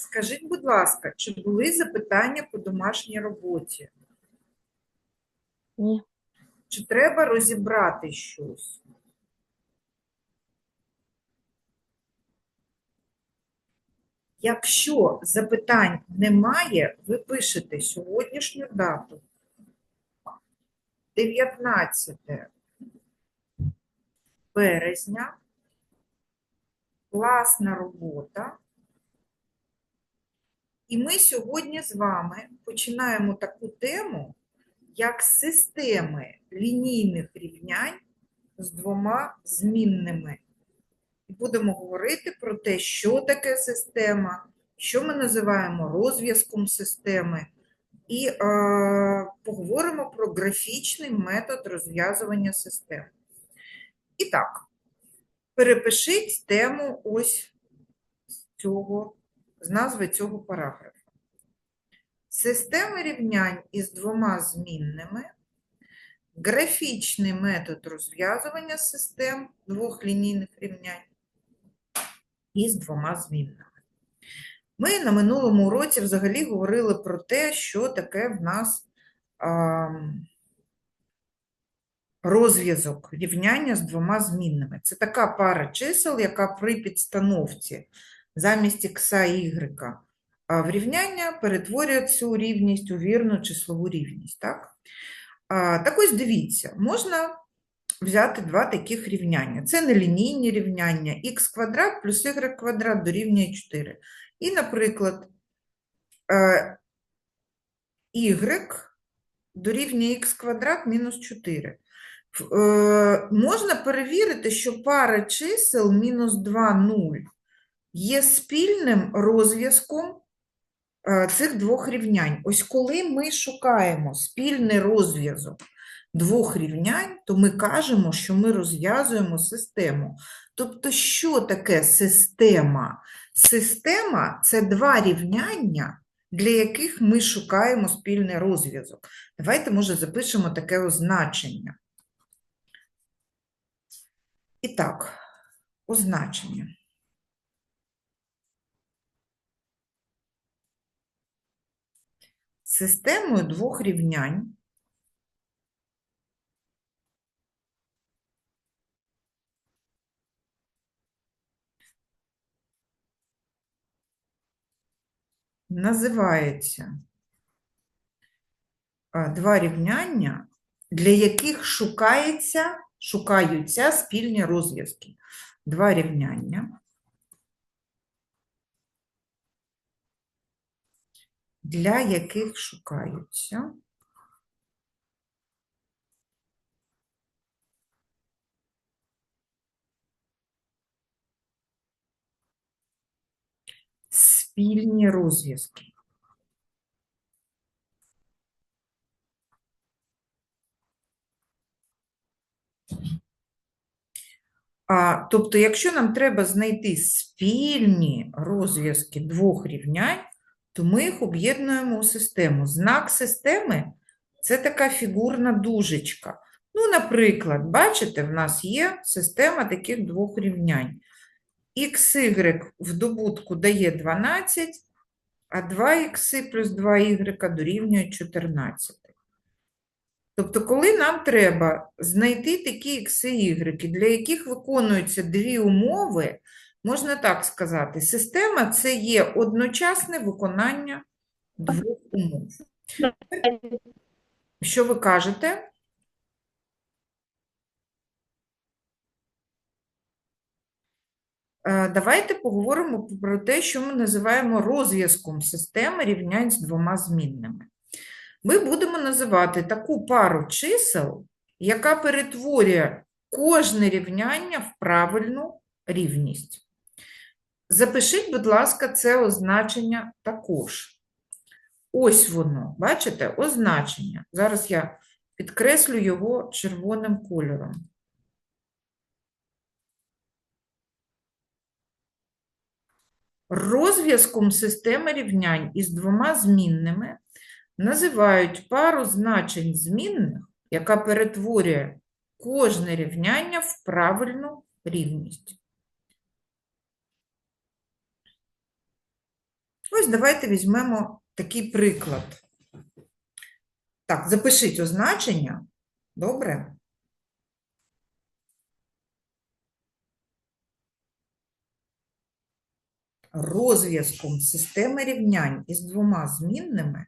Скажіть, будь ласка, чи були запитання по домашній роботі? Ні. Чи треба розібрати щось? Якщо запитань немає, ви пишете сьогоднішню дату. 19 березня. Класна робота. І ми сьогодні з вами починаємо таку тему, як системи лінійних рівнянь з двома змінними. І будемо говорити про те, що таке система, що ми називаємо розв'язком системи, і е, поговоримо про графічний метод розв'язування систем. І так, перепишіть тему ось з цього, з назви цього параграфу. Система рівнянь із двома змінними, графічний метод розв'язування систем двох лінійних рівнянь із двома змінними. Ми на минулому уроці взагалі говорили про те, що таке в нас розв'язок рівняння з двома змінними. Це така пара чисел, яка при підстановці замість х і y а, в рівняння перетворює цю рівність у вірну числову рівність. Так, а, так ось дивіться, можна взяти два таких рівняння. Це нелінійні рівняння х квадрат плюс y квадрат дорівнює 4. І, наприклад, е, y дорівнює х квадрат мінус 4. Е, Можна перевірити, що пара чисел мінус 2, 0 є спільним розв'язком е, цих двох рівнянь. Ось коли ми шукаємо спільний розв'язок двох рівнянь, то ми кажемо, що ми розв'язуємо систему. Тобто, що таке система? Система це два рівняння, для яких ми шукаємо спільний розв'язок. Давайте, може, запишемо таке означення. І так, означення. Системою двох рівнянь називається два рівняння, для яких шукається, шукаються спільні розв'язки. Два рівняння, для яких шукаються спільні розв'язки. А, тобто, якщо нам треба знайти спільні розв'язки двох рівнянь, то ми їх об'єднуємо у систему. Знак системи це така фігурна дужечка. Ну, наприклад, бачите, в нас є система таких двох рівнянь. XY в добутку дає 12, а 2х плюс 2y дорівнює 14. Тобто, коли нам треба знайти такі х і для яких виконуються дві умови, можна так сказати, система це є одночасне виконання двох умов. Що ви кажете? Е, Давайте поговоримо про те, що ми називаємо розв'язком системи рівнянь з двома змінними. Ми будемо називати таку пару чисел, яка перетворює кожне рівняння в правильну рівність. Запишіть, будь ласка, це означення також. Ось воно, бачите, означення. Зараз я підкреслю його червоним кольором. Розв'язком системи рівнянь із двома змінними називають пару значень змінних, яка перетворює кожне рівняння в правильну рівність. Ось давайте візьмемо такий приклад. Так, запишіть означення. Добре? Розв'язком системи рівнянь із двома змінними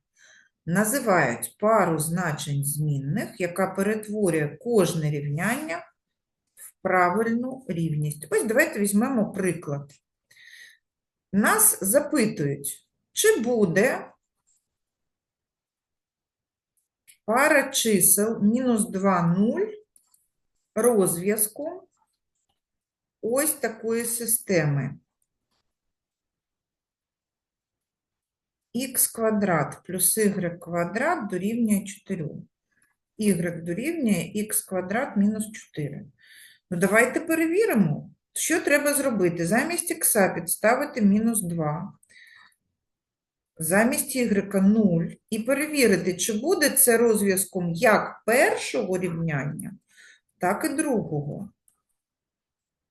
називають пару значень змінних, яка перетворює кожне рівняння в правильну рівність. Ось давайте візьмемо приклад. Нас запитують, чи буде пара чисел мінус 2, 0 розв'язком ось такої системи. х квадрат плюс y квадрат дорівнює 4. y дорівнює х квадрат мінус 4. Ну, давайте перевіримо, що треба зробити. Замість х підставити мінус 2, замість y 0, і перевірити, чи буде це розв'язком як першого рівняння, так і другого.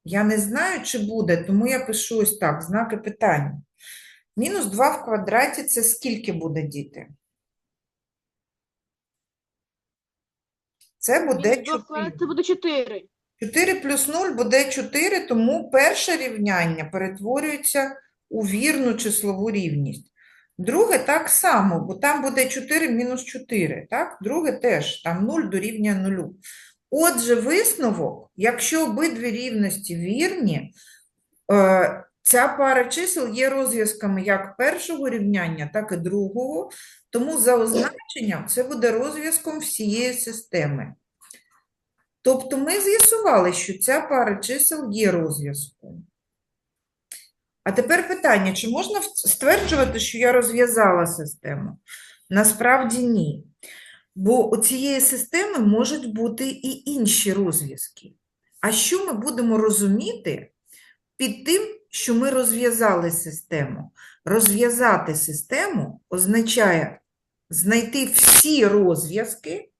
Я не знаю, чи буде, тому я пишу ось так, знаки питання. Мінус 2 в квадраті – це скільки буде, діти? Це буде Мінус два в 4. Це буде 4. 4 плюс 0 буде 4, тому перше рівняння перетворюється у вірну числову рівність. Друге так само, бо там буде 4 мінус 4, так? Друге теж, там 0 дорівнює 0. Отже, висновок, якщо обидві рівності вірні, е, ця пара чисел є розв'язками як першого рівняння, так і другого, тому за означенням це буде розв'язком всієї системи. Тобто ми з'ясували, що ця пара чисел є розв'язком. А тепер питання, чи можна стверджувати, що я розв'язала систему? Насправді ні. Бо у цієї системи можуть бути і інші розв'язки. А що ми будемо розуміти під тим, що ми розв'язали систему? Розв'язати систему означає знайти всі розв'язки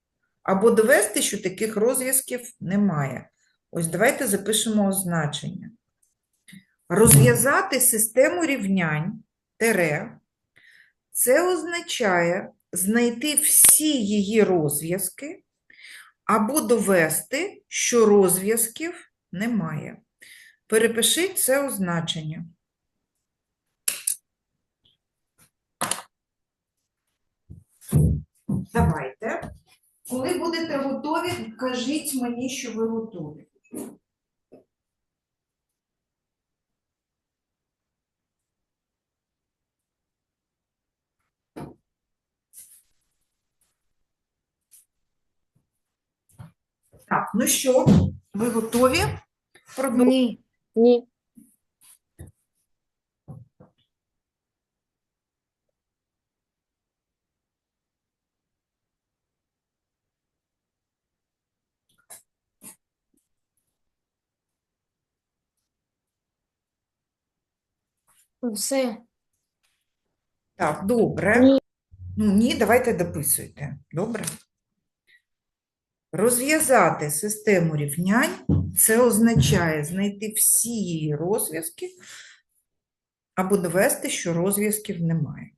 або довести, що таких розв'язків немає. Ось давайте запишемо означення. Розв'язати систему рівнянь тире, це означає знайти всі її розв'язки або довести, що розв'язків немає. Перепишіть це означення. Давайте. Коли будете готові, кажіть мені, що ви готові. Так, ну що, ви готові? Ні. Ні. Все. Так, добре. Ні. Ну, ні, давайте дописуйте. Добре. Розв'язати систему рівнянь – це означає знайти всі її розв'язки або довести, що розв'язків немає.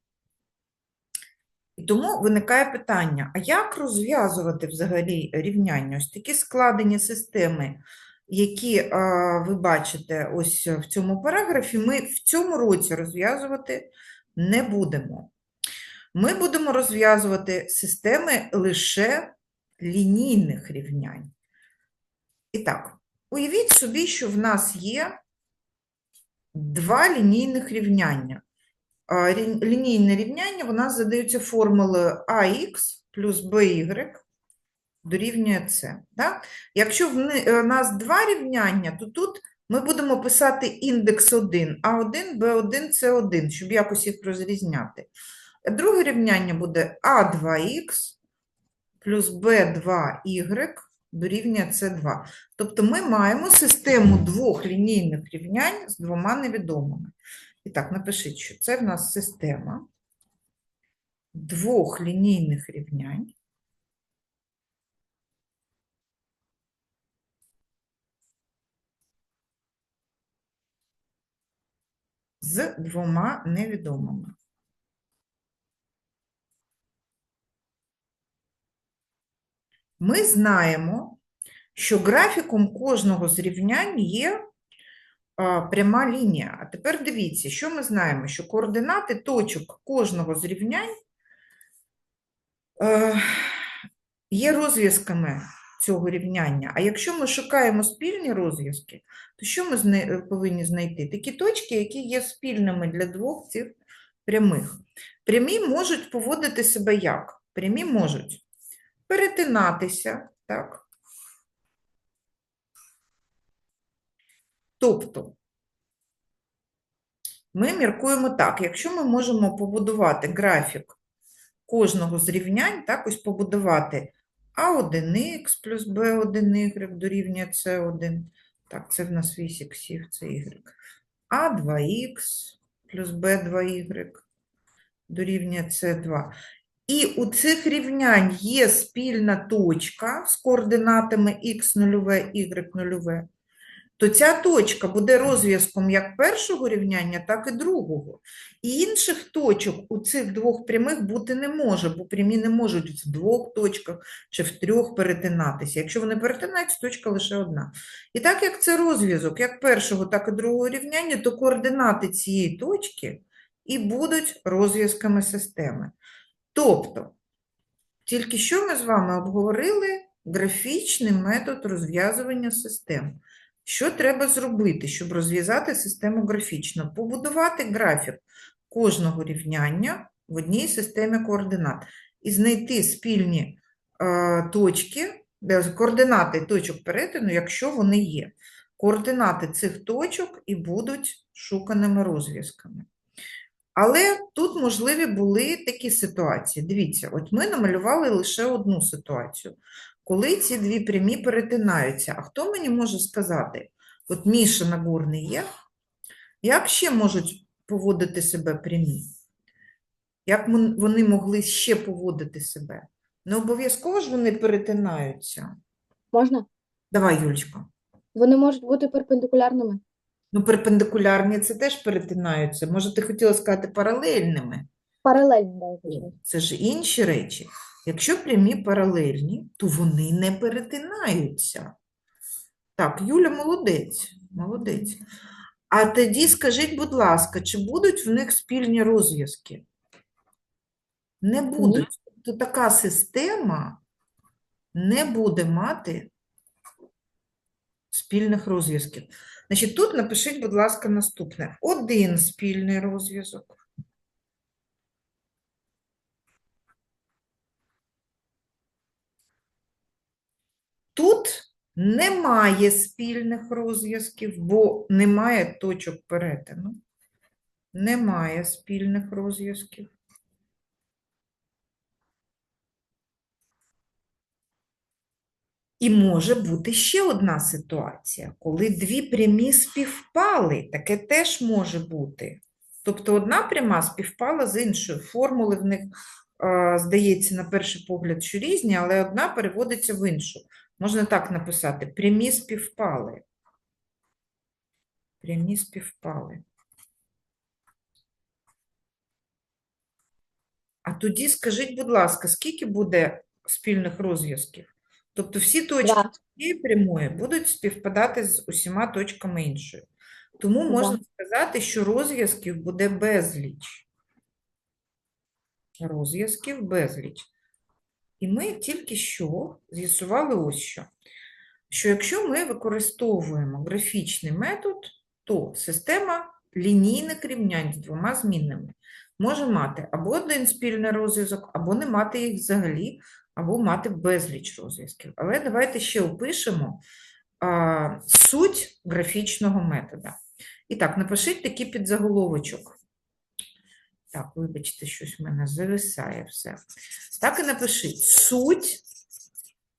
І тому виникає питання, а як розв'язувати взагалі рівняння? Ось такі складені системи, які ви бачите ось в цьому параграфі, ми в цьому році розв'язувати не будемо. Ми будемо розв'язувати системи лише лінійних рівнянь. І так, уявіть собі, що в нас є два лінійних рівняння. Лінійне рівняння, у нас задаються формулою ax плюс by дорівнює c. Да? Якщо в е, нас два рівняння, то тут ми будемо писати індекс 1, А1, Б1, С1, щоб якось їх розрізняти. Друге рівняння буде А2х плюс Б2y дорівнює С2. Тобто ми маємо систему двох лінійних рівнянь з двома невідомими. І так, напишіть, що це в нас система двох лінійних рівнянь з двома невідомими. Ми знаємо, що графіком кожного зрівнянь є пряма лінія. А тепер дивіться, що ми знаємо, що координати точок кожного зрівнянь е, є розв'язками цього рівняння. А якщо ми шукаємо спільні розв'язки, то що ми е, повинні знайти? Такі точки, які є спільними для двох цих прямих. Прямі можуть поводити себе як? Прямі можуть перетинатися, так? Тобто, ми міркуємо так, якщо ми можемо побудувати графік кожного з рівнянь, так ось побудувати А1х плюс Б1y дорівнює С1, так, це в нас вісь іксів, це y, А2х плюс Б2y дорівнює С2. І у цих рівнянь є спільна точка з координатами х0, y0, то ця точка буде розв'язком як першого рівняння, так і другого. І інших точок у цих двох прямих бути не може, бо прямі не можуть в двох точках чи в трьох перетинатися. Якщо вони перетинаються, точка лише одна. І так як це розв'язок як першого, так і другого рівняння, то координати цієї точки і будуть розв'язками системи. Тобто, тільки що ми з вами обговорили графічний метод розв'язування систем. Що треба зробити, щоб розв'язати систему графічно? Побудувати графік кожного рівняння в одній системі координат і знайти спільні е, точки, координати точок перетину, якщо вони є. Координати цих точок і будуть шуканими розв'язками. Але тут можливі були такі ситуації. Дивіться, от ми намалювали лише одну ситуацію, коли ці дві прямі перетинаються. А хто мені може сказати, от Міша Нагорний є, як ще можуть поводити себе прямі? Як вони могли ще поводити себе? Не обов'язково ж вони перетинаються. Можна? Давай, Юлечка. Вони можуть бути перпендикулярними. Ну, перпендикулярні це теж перетинаються. Може, ти хотіла сказати паралельними? Ні, це ж інші речі. Якщо прямі паралельні, то вони не перетинаються. Так, Юля молодець, молодець. А тоді скажіть, будь ласка, чи будуть в них спільні розв'язки? Не будуть. То така система не буде мати спільних розв'язків. Значить, тут напишіть, будь ласка, наступне. Один спільний розв'язок. Тут немає спільних розв'язків, бо немає точок перетину. Немає спільних розв'язків. І може бути ще одна ситуація, коли дві прямі співпали, таке теж може бути. Тобто одна пряма співпала з іншою. Формули в них, е, здається, на перший погляд, що різні, але одна переводиться в іншу. Можна так написати: прямі співпали. Прямі співпали. А тоді скажіть, будь ласка, скільки буде спільних розв'язків? Тобто всі точки цієї прямої будуть співпадати з усіма точками іншої. Тому можна сказати, що розв'язків буде безліч. Розв'язків безліч. І ми тільки що з'ясували ось що. Що якщо ми використовуємо графічний метод, то система лінійних рівнянь з двома змінними може мати або один спільний розв'язок, або не мати їх взагалі, або мати безліч розв'язків. Але давайте ще опишемо а, суть графічного метода. І так, напишіть такий підзаголовочок. Так, вибачте, щось в мене зависає все. Так і напишіть суть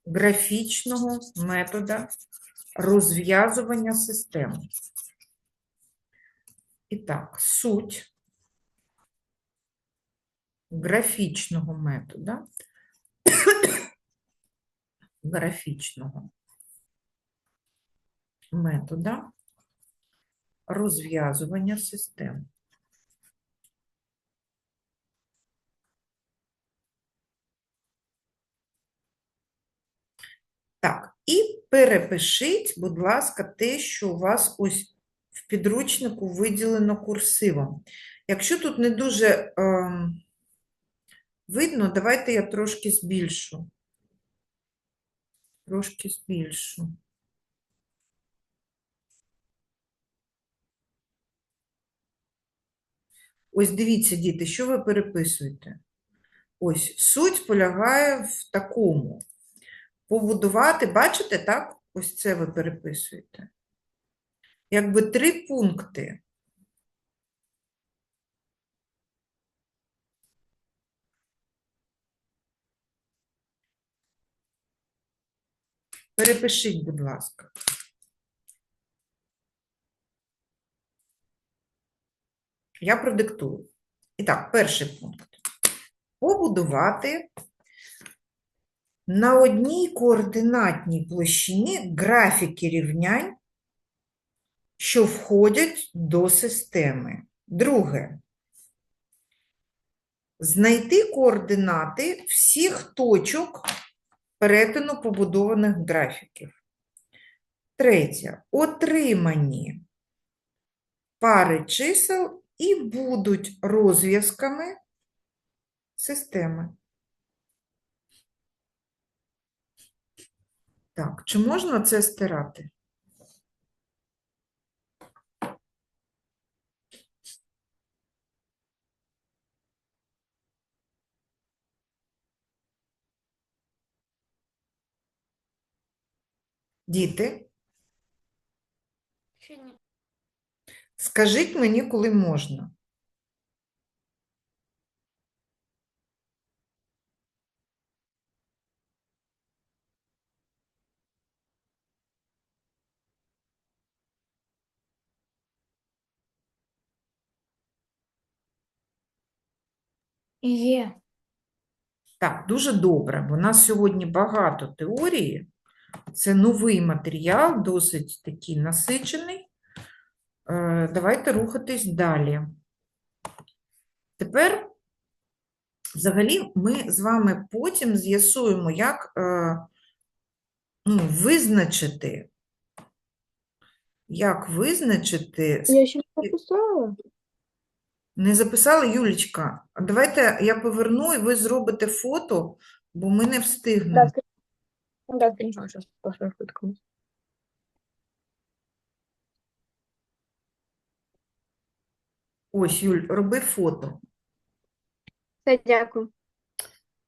графічного метода розв'язування системи. І так, суть графічного метода графічного метода розв'язування систем. Так, і перепишіть, будь ласка, те, що у вас ось в підручнику виділено курсивом. Якщо тут не дуже ем, видно, давайте я трошки збільшу. Трошки збільшу. Ось дивіться, діти, що ви переписуєте? Ось суть полягає в такому. Побудувати, бачите, так? Ось це ви переписуєте. Якби три пункти. Перепишіть, будь ласка. Я продиктую. І так, перший пункт. Побудувати на одній координатній площині графіки рівнянь, що входять до системи. Друге. Знайти координати всіх точок перетину побудованих графіків. Третє. Отримані пари чисел і будуть розв'язками системи. Так, чи можна це стирати? Діти, скажіть мені, коли можна. Є. Так, дуже добре, бо у нас сьогодні багато теорії. Це новий матеріал, досить такий насичений. Е, Давайте рухатись далі. Тепер, взагалі, ми з вами потім з'ясуємо, як е, ну, визначити, як визначити, Я ще не записала. Не записали, Юлічка, давайте я поверну, і ви зробите фото, бо ми не встигнемо. Швидко. Ось, Юль, роби фото. Все, дякую.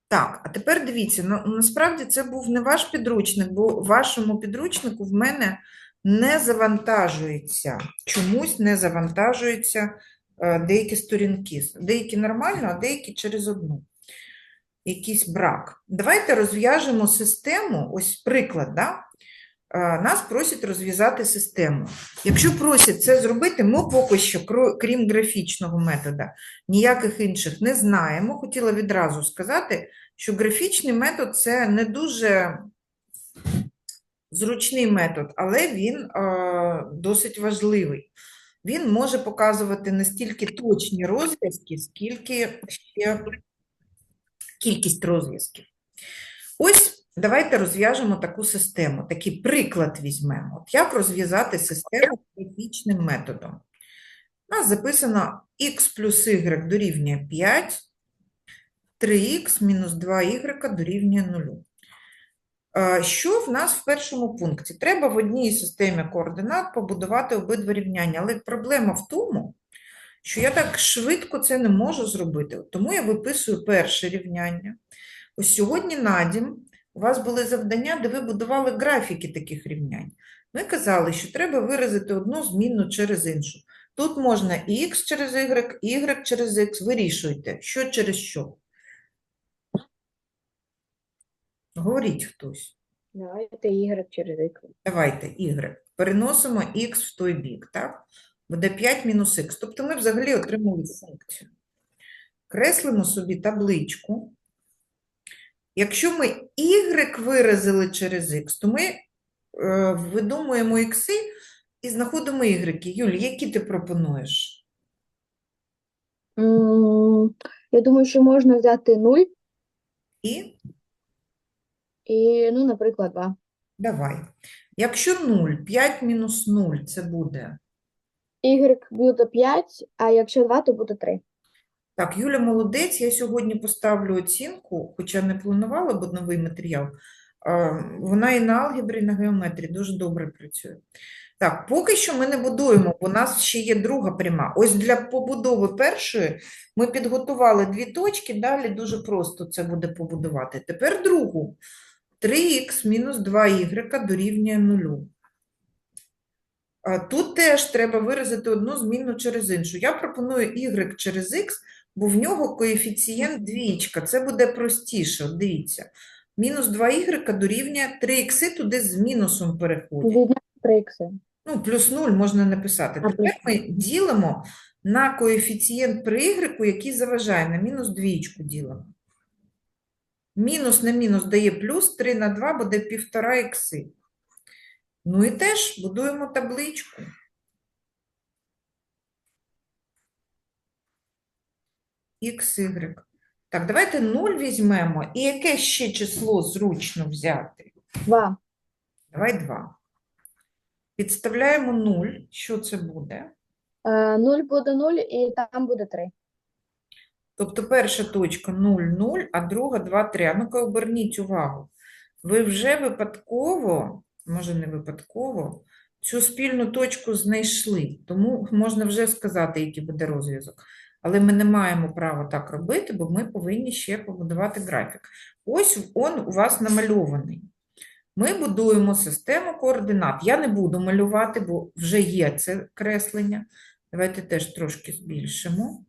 Так, а тепер дивіться, ну, насправді це був не ваш підручник, бо вашому підручнику в мене не завантажується, чомусь не завантажуються е, деякі сторінки. Деякі нормально, а деякі через одну. Якийсь брак. Давайте розв'яжемо систему, ось приклад, да? Е, Нас просять розв'язати систему. Якщо просять це зробити, ми поки що, крім графічного метода, ніяких інших не знаємо. Хотіла відразу сказати, що графічний метод це не дуже зручний метод, але він е, досить важливий. Він може показувати не стільки точні розв'язки, скільки ще кількість розв'язків. Ось давайте розв'яжемо таку систему, такий приклад візьмемо. От як розв'язати систему графічним методом. У нас записано х плюс y дорівнює 5, 3х мінус 2y дорівнює 0. Що в нас в першому пункті? Треба в одній системі координат побудувати обидва рівняння, але проблема в тому, що я так швидко це не можу зробити. Тому я виписую перше рівняння. Ось сьогодні на дім у вас були завдання, де ви будували графіки таких рівнянь. Ми казали, що треба виразити одну змінну через іншу. Тут можна і х через y, y через x. Вирішуйте, що через що. Говоріть хтось. Давайте Y через X. Давайте, y. Переносимо x в той бік, так? Буде 5 мінус х. Тобто ми взагалі отримали функцію. Креслимо собі табличку. Якщо ми y виразили через х, то ми е, видумуємо ікси і знаходимо y. Юль, які ти пропонуєш? Я думаю, що можна взяти 0 І і, ну, наприклад, 2. Давай. Якщо 0, 5 мінус 0 – це буде. Y буде 5, а якщо 2, то буде 3. Так, Юля молодець. Я сьогодні поставлю оцінку, хоча не планувала, бо новий матеріал. Вона і на алгебрі, і на геометрії дуже добре працює. Так, поки що ми не будуємо, бо у нас ще є друга пряма. Ось для побудови першої ми підготували дві точки, далі дуже просто це буде побудувати. Тепер другу. 3х мінус 2y дорівнює 0. Тут теж треба виразити одну змінну через іншу. Я пропоную y через x, бо в нього коефіцієнт двічка. Це буде простіше. Дивіться. Мінус 2y дорівнює 3х туди з мінусом переходять. 3 х. Ну, плюс 0 можна написати. Тепер ми ділимо на коефіцієнт при y, який заважає, на мінус двічку ділимо. Мінус на мінус дає плюс, 3 на 2 буде 1,5 ікси. Ну і теж будуємо табличку. XY. Так, давайте 0 візьмемо. І яке ще число зручно взяти? 2. Давай 2. Підставляємо 0. Що це буде? 0 буде 0 і там буде 3. Тобто перша точка 0, 0, а друга 2, 3. А ну-ка оберніть увагу. Ви вже випадково, може не випадково, цю спільну точку знайшли. Тому можна вже сказати, який буде розв'язок. Але ми не маємо права так робити, бо ми повинні ще побудувати графік. Ось він у вас намальований. Ми будуємо систему координат. Я не буду малювати, бо вже є це креслення. Давайте теж трошки збільшимо.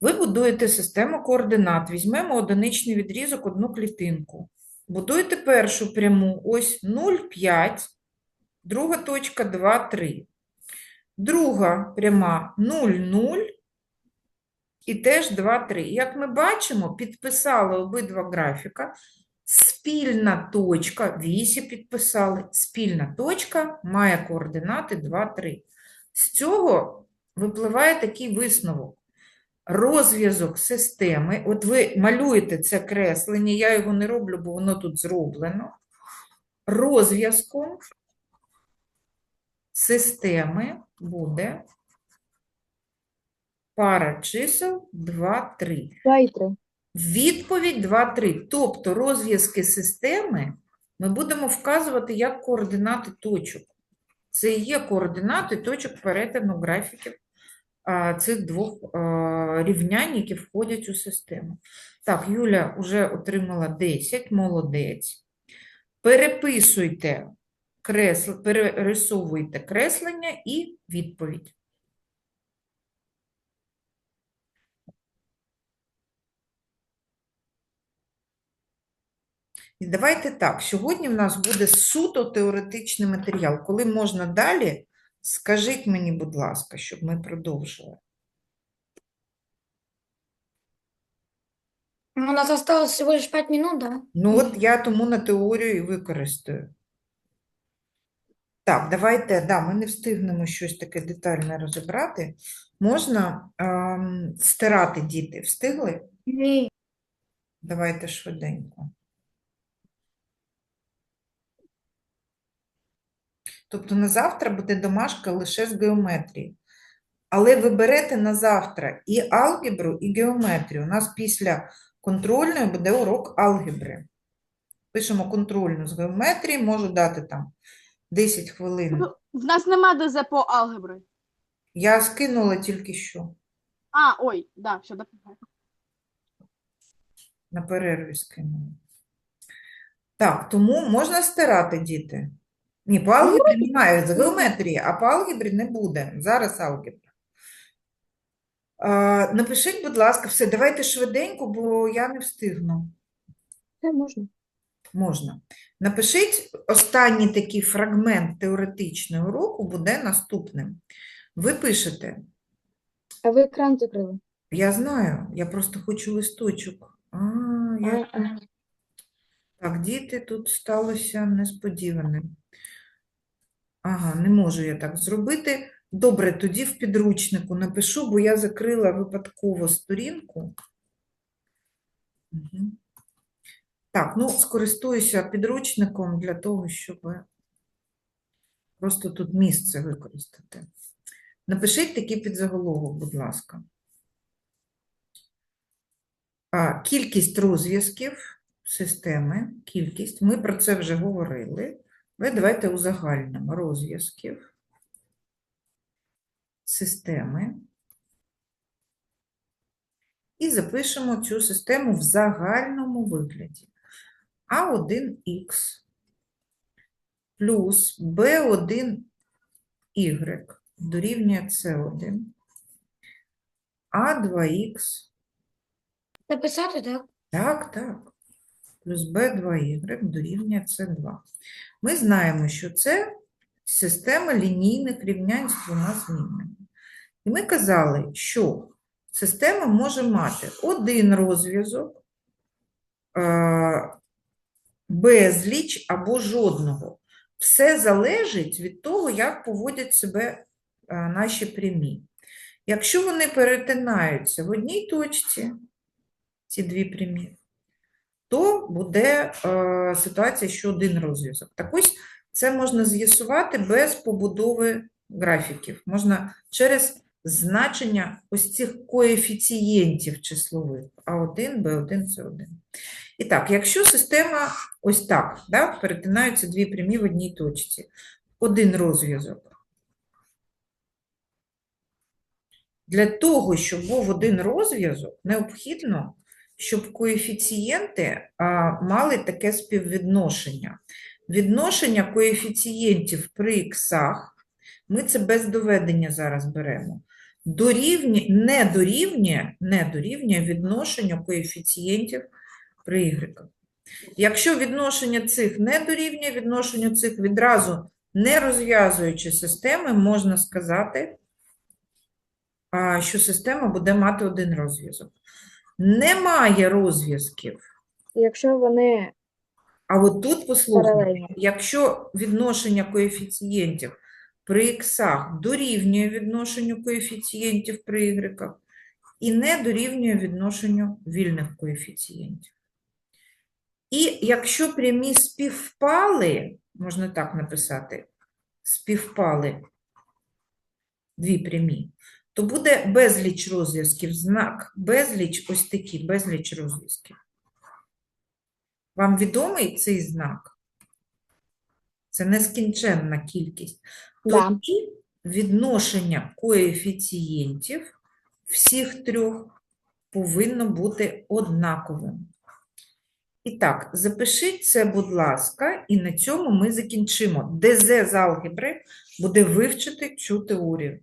Ви будуєте систему координат. Візьмемо одиничний відрізок, одну клітинку. Будуєте першу пряму, ось 0,5, друга точка 2, 3. Друга пряма 0, 0 і теж 2, 3. Як ми бачимо, підписали обидва графіка. Спільна точка, вісі підписали, спільна точка має координати 2, 3. З цього випливає такий висновок. Розв'язок системи, от ви малюєте це креслення, я його не роблю, бо воно тут зроблено. Розв'язком системи буде пара чисел 2, 3. 2 і 3. Відповідь 2, 3. Тобто розв'язки системи ми будемо вказувати як координати точок. Це і є координати точок перетину графіків цих двох рівнянь, які входять у систему. Так, Юля вже отримала 10, молодець. Переписуйте, кресл, перерисовуйте креслення і відповідь. І давайте так, сьогодні в нас буде суто теоретичний матеріал. Коли можна далі, скажіть мені, будь ласка, щоб ми продовжили. Ну, У нас осталось всего лишь пять минут, да? Ну, от я тому на теорію і використаю. Так, давайте, да, ми не встигнемо щось таке детальне розібрати. Можна ем, стирати діти? Встигли? Ні. Давайте швиденько. Тобто на завтра буде домашка лише з геометрії. Але ви берете на завтра і алгебру, і геометрію. У нас після контрольної буде урок алгебри. Пишемо контрольну з геометрії, можу дати там 10 хвилин. Ну, В нас нема ДЗ по алгебри. Я скинула тільки що, А, ой, да, все, допомагаю. на перерві скинула. Так, тому можна стирати, діти. Ні, по алгебрі немає з геометрії, а по алгебрі не буде. Зараз алгебра. А, напишіть, будь ласка, все, давайте швиденько, бо я не встигну. Це можна. Можна. Напишіть, останній такий фрагмент теоретичного уроку буде наступним. Ви пишете, А ви екран закрили? я знаю, я просто хочу листочок. А, я... А, а. Так, діти, тут сталося несподіване. Ага, не можу я так зробити. Добре, тоді в підручнику напишу, бо я закрила випадково сторінку. Угу. Так, ну, скористуюся підручником для того, щоб просто тут місце використати. Напишіть такий підзаголовок, будь ласка. А, Кількість розв'язків системи, кількість, ми про це вже говорили. Ви давайте узагальнимо розв'язків системи і запишемо цю систему в загальному вигляді. А1х плюс Б1y дорівнює С1, А2х Написати, так? Так, так. Плюс b2y дорівнює c2. Ми знаємо, що це система лінійних рівнянь з двома змінними. І ми казали, що система може мати один розв'язок, е, безліч або жодного. Все залежить від того, як поводять себе е, наші прямі. Якщо вони перетинаються в одній точці, ці дві прямі, то буде е, ситуація, що один розв'язок. Так ось це можна з'ясувати без побудови графіків. Можна через значення ось цих коефіцієнтів числових А1, Б1, С1. І так, якщо система ось так, да, перетинаються дві прямі в одній точці, один розв'язок. Для того, щоб був один розв'язок, необхідно, щоб коефіцієнти мали таке співвідношення. Відношення коефіцієнтів при іксах, ми це без доведення зараз беремо, дорівнює, не дорівнює, не дорівнює відношенню коефіцієнтів при y. Якщо відношення цих не дорівнює відношенню цих відразу не розв'язуючи системи, можна сказати, що система буде мати один розв'язок. Немає розв'язків. Якщо вони А от тут послухайте, якщо відношення коефіцієнтів при іксах дорівнює відношенню коефіцієнтів при ігреках і не дорівнює відношенню вільних коефіцієнтів. І якщо прямі співпали, можна так написати, співпали дві прямі, то буде безліч розв'язків, знак безліч, ось такі, безліч розв'язків. Вам відомий цей знак? Це нескінченна кількість. Да. Тоді відношення коефіцієнтів всіх трьох повинно бути однаковим. І так, запишіть це, будь ласка, і на цьому ми закінчимо. ДЗ з алгебри буде вивчити цю теорію.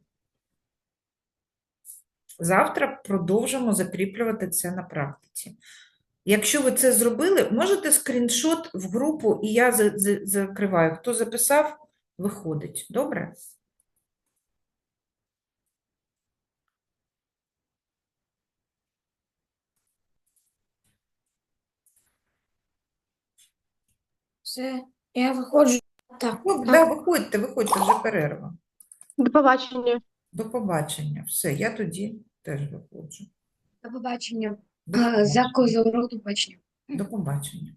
Завтра продовжимо закріплювати це на практиці. Якщо ви це зробили, можете скріншот в групу, і я за- за- закриваю. Хто записав, виходить. Добре? Все. Я виходжу. Так. Ну, так. да, виходьте, виходьте, вже перерва. До побачення. До побачення. Все, я тоді теж виходжу. До побачення. До Е, побачення. За до побачення. До побачення.